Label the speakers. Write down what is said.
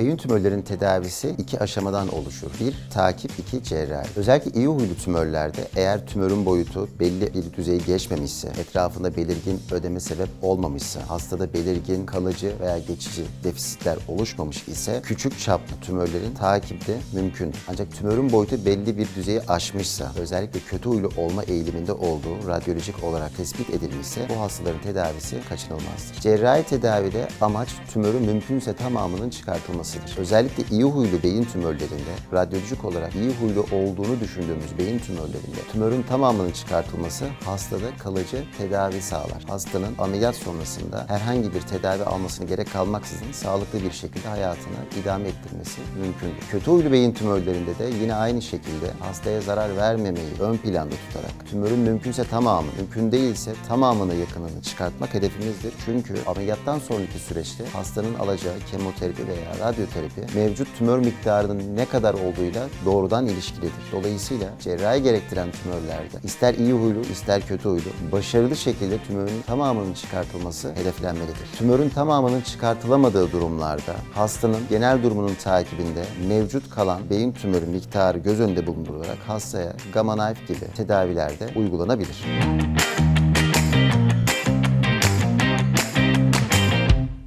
Speaker 1: Beyin tümörlerinin tedavisi iki aşamadan oluşur. Bir, takip, iki, cerrahi. Özellikle iyi huylu tümörlerde eğer tümörün boyutu belli bir düzeyi geçmemişse, etrafında belirgin ödeme sebep olmamışsa, hastada belirgin kalıcı veya geçici defisitler oluşmamış ise küçük çaplı tümörlerin takibi de mümkün. Ancak tümörün boyutu belli bir düzeyi aşmışsa, özellikle kötü huylu olma eğiliminde olduğu radyolojik olarak tespit edilmişse bu hastaların tedavisi kaçınılmazdır. Cerrahi tedavide amaç tümörün mümkünse tamamının çıkartılmasıdır. Özellikle iyi huylu beyin tümörlerinde, radyolojik olarak iyi huylu olduğunu düşündüğümüz beyin tümörlerinde tümörün tamamının çıkartılması hastada kalıcı tedavi sağlar. Hastanın ameliyat sonrasında herhangi bir tedavi almasını gerek kalmaksızın sağlıklı bir şekilde hayatını idame ettirmesi mümkündür. Kötü huylu beyin tümörlerinde de yine aynı şekilde hastaya zarar vermemeyi ön planda tutarak tümörün mümkünse tamamı, mümkün değilse tamamını yakınını çıkartmak hedefimizdir. Çünkü ameliyattan sonraki süreçte hastanın alacağı kemoterapi veya radyoterapi mevcut tümör miktarının ne kadar olduğuyla doğrudan ilişkilidir. Dolayısıyla cerrahi gerektiren tümörlerde ister iyi huylu ister kötü huylu başarılı şekilde tümörün tamamının çıkartılması hedeflenmelidir. Tümörün tamamının çıkartılamadığı durumlarda hastanın genel durumunun takibinde mevcut kalan beyin tümörü miktarı göz önünde bulundurularak hastaya gamma knife gibi tedaviler de uygulanabilir.